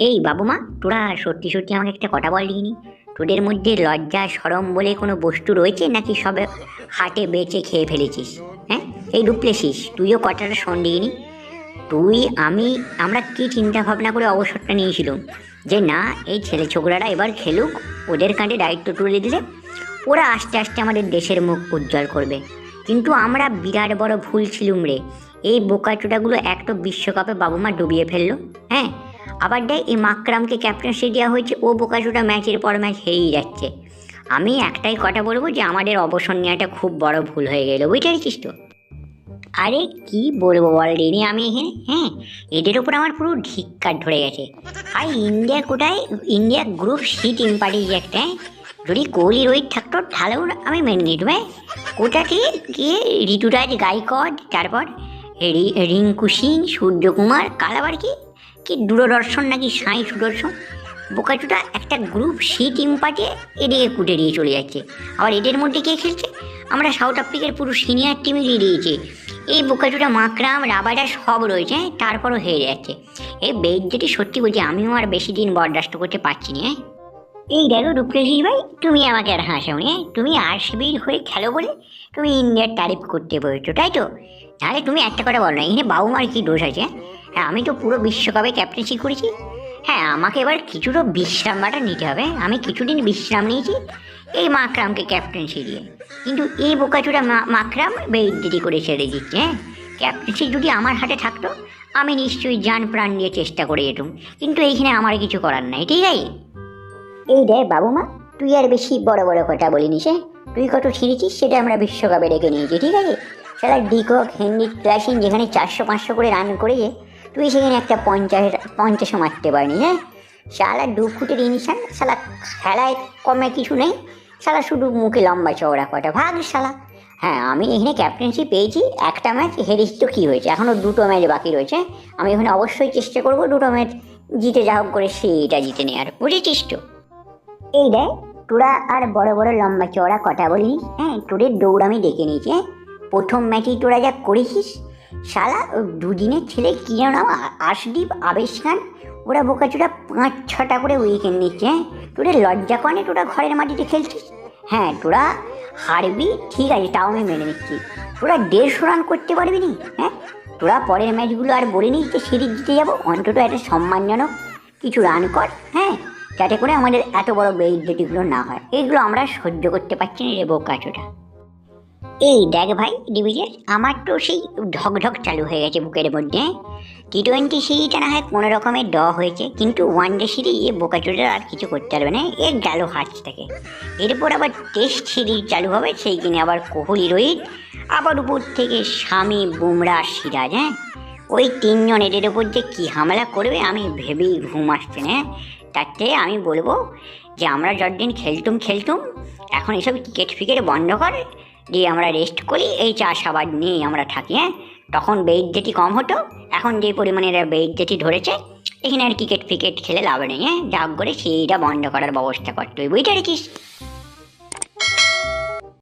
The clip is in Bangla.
এই বাবু মা, তোরা সত্যি সত্যি আমাকে একটা কথা বল দিইনি তোদের মধ্যে লজ্জা, সরম বলে কোনো বস্তু রয়েছে নাকি সব হাটে বেচে খেয়ে ফেলেছিস? হ্যাঁ? এই ডুপ্লেছিস তুইও কথাটা শোন দিইনি তুই, আমি, আমরা কি চিন্তা ভাবনা করে অবসরটা নিয়েছিলাম? যে না, এই ছেলে ছোকরারা এবার খেলুক, ওদের কাঁধে দায়িত্ব তুলে দিলে ওরা আস্তে আস্তে আমাদের দেশের মুখ উজ্জ্বল করবে। কিন্তু আমরা বিরাট বড় ভুল ছিলুম রে। এই বোকাচোটাগুলো এক তো বিশ্বকাপে বাবু মা ডুবিয়ে ফেলল হ্যাঁ? আবার দেখ এই মাকরামকে ক্যাপ্টেন্সি দেওয়া হয়েছে, ও বোকাচোটা ম্যাচের পর ম্যাচ হেরেই যাচ্ছে। আমি একটাই কথা বলব যে আমাদের অবসর নেওয়াটা খুব বড় ভুল হয়ে গেল বুঝতে পারছিস তো? আরে কি বলব বল রেনি আমি এখানে হ্যাঁ এদের ওপর আমার পুরো ধিক্কার ধরে গেছে। আর ইন্ডিয়া কোটায় ইন্ডিয়া গ্রুপ সি টিম পাঠিয়েছে একটা হ্যাঁ? যদি কোহলি রোহিত থাকতো তাহলেও আমি মেনে নিতাম হ্যাঁ? কোটা থেকে? গিয়ে ঋতুরাজ গাইকড, তারপর রিঙ্কু সিং, সূর্যকুমার কালাবার কি? কি দূরদর্শন নাকি সাই সুদর্শন বোকাচুটা একটা গ্রুপ সি টিম পাঠিয়ে এদিকে কুটে দিয়ে চলে যাচ্ছে। আবার এদের মধ্যে কে খেলছে? আমরা সাউথ আফ্রিকার পুরো সিনিয়র টিমে দিয়ে দিয়েছি। এই বোকাচুটা মাকরাম, রাবাডা সব রয়েছে হ্যাঁ তারপরও হেরে যাচ্ছে। এই বেদ যেটি সত্যি বলছি, আমিও আর বেশি দিন বরদাস্ত করতে পারছি না হ্যাঁ? এই দেখো রূপকেশী ভাই, তুমি আমাকে আর হাসাওনি হ্যাঁ? তুমি আরসিবির হয়ে খেলো বলে তুমি ইন্ডিয়ার তারিফ করতে বলছো, তাই তো? তাহলে তুমি একটা কথা বলো না, এখানে বাবু মার কি দোষ আছে হ্যাঁ? আমি তো পুরো বিশ্বকাপে ক্যাপ্টেন্সি করেছি। হ্যাঁ আমাকে এবার কিছুটা বিশ্রামটা নিতে হবে। আমি কিছুদিন বিশ্রাম নিয়েছি এই মাকরামকে ক্যাপ্টেন্সি দিয়ে। কিন্তু এই বোকাচুরা মাকরাম বেইদ্দিটি করে ছেড়ে দিচ্ছে হ্যাঁ? ক্যাপ্টেন্সি যদি আমার হাতে থাকতো, আমি নিশ্চয়ই যান প্রাণ দিয়ে চেষ্টা করে যেতুম। কিন্তু এইখানে আমার কিছু করার নাই, ঠিক আছে? এই রে বাবুমা, তুই আর বেশি বড় বড় কথা বলিনিস হ্যাঁ তুই কত ছিঁড়েছিস সেটা আমরা বিশ্বকাপে রেখে নিয়েছি, ঠিক আছে? সারা ডিকক, হেনরি, ক্লাসিন যেখানে চারশো পাঁচশো করে রান করেছে তুই সেখানে একটা পঞ্চাশ পঞ্চাশও মারতে পারিনি হ্যাঁ? শালা দু ফুটের ইনসান, শালা খেলায় কমে কিছু নেই, শালা শুধু মুখে লম্বা চওড়া কটা ভাগ, শালা। হ্যাঁ আমি এখানে ক্যাপ্টেন্সি পেয়েছি, একটা ম্যাচ হেরেছি তো কী হয়েছে? এখনও দুটো ম্যাচ বাকি রয়েছে, আমি এখানে অবশ্যই চেষ্টা করব দুটো ম্যাচ জিতে যা হোক করে সেইটা জিতে নেওয়ার বুঝেছিস তো? এই দেখ, তোরা আর বড় বড় লম্বা চওড়া কথা বলিনি হ্যাঁ? তোদের দৌড় আমি দেখে নিয়েছি হ্যাঁ? প্রথম ম্যাচেই তোরা যা করেছিস শালা, দুদিনের ছেলে কি যেন নাম আশদীপ আবেশ খান? ওরা বোকাচোরা পাঁচ ছটা করে উইকেট নিচ্ছে হ্যাঁ? তোরা লজ্জা করে তোরা ঘরের মাটিতে খেলছিস? হ্যাঁ তোরা হারবি, ঠিক আছে, তাও আমি মেনে নিচ্ছি। তোরা দেড়শো রান করতে পারবি নি হ্যাঁ? তোরা পরের ম্যাচগুলো আর বলে নিস যে সিরিজ জিতে যাব, অন্তত একটা সম্মানজনক কিছু রান কর হ্যাঁ? যাতে করে আমাদের এত বড় বেইজ্জতিগুলো না হয়। এইগুলো আমরা সহ্য করতে পারছি না রে বোকাচোটা এই দেখ ভাই ডিভিজের আমার তো সেই ঢকঢক চালু হয়ে গেছে বুকের মধ্যে টি টোয়েন্টি সিরিজটা না হয় কোনো রকমের ড হয়েছে, কিন্তু ওয়ান ডে সিরিজ এ বোকাচোটা আর কিছু করতে পারবে না এর গেল হাত থেকে। এরপর আবার টেস্ট সিরিজ চালু হবে, সেই কিনে আবার কোহলি, রোহিত, আবার উপর থেকে স্বামী, বুমরা, সিরাজ হ্যাঁ? ওই তিনজন এদের ওপর যে কী হামলা করবে আমি ভেবেই ঘুম আসছে না হ্যাঁ? তার থেকে আমি বলব যে আমরা যতদিন খেলতুম খেলতুম, এখন এসব ক্রিকেট ফিকেট বন্ধ কর দিয়ে আমরা রেস্ট করি, এই চাষাবাদ নিয়েই আমরা থাকি হ্যাঁ? তখন বেইট যেটি কম হতো, এখন যে পরিমাণে এরা বেইট যেটি ধরেছে, এখানে আর ক্রিকেট ফিকেট খেলে লাভ নেই হ্যাঁ? যা করে সেইটা বন্ধ করার ব্যবস্থা করতে হবে বুঝতে পেরেছিস?